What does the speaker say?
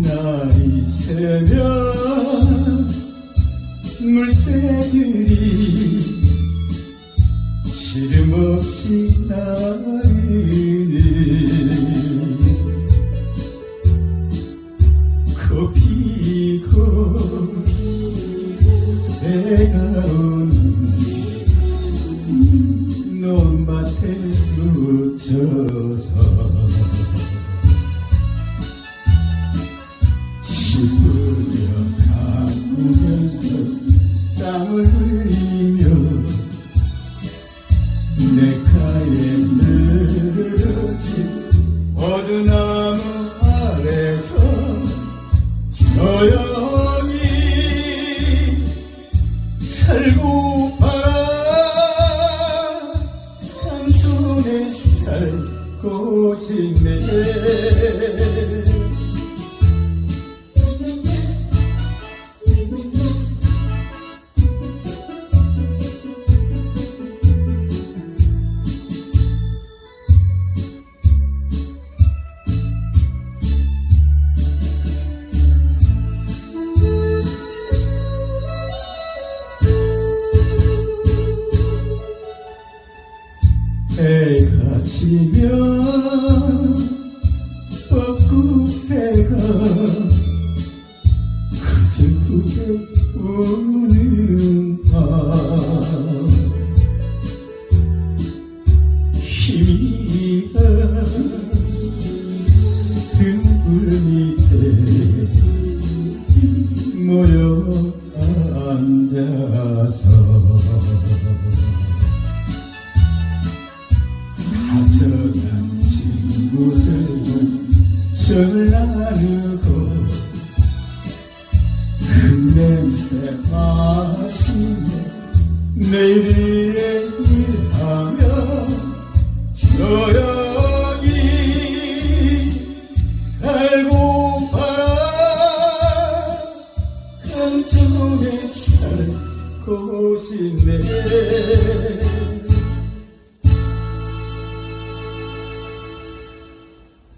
날이 새면 물새들이 시름 없이 나르니 코피고 배가 오는 논밭에 묻혀서 씹으며 가꾸면서 땀을 흘리며 내 가에 늘어진 어두나무 아래서 조용히 살고 봐라 한 손에 살고 싶네 지면 벚꽃새가 그슬프게 우는 밤 힘이가 등불 밑에 모여 앉아서 친구들은 정을 나누고 흙냄새 마시며 내일의 일하며 조용히 살고 봐라. 한쪽에 살고 싶네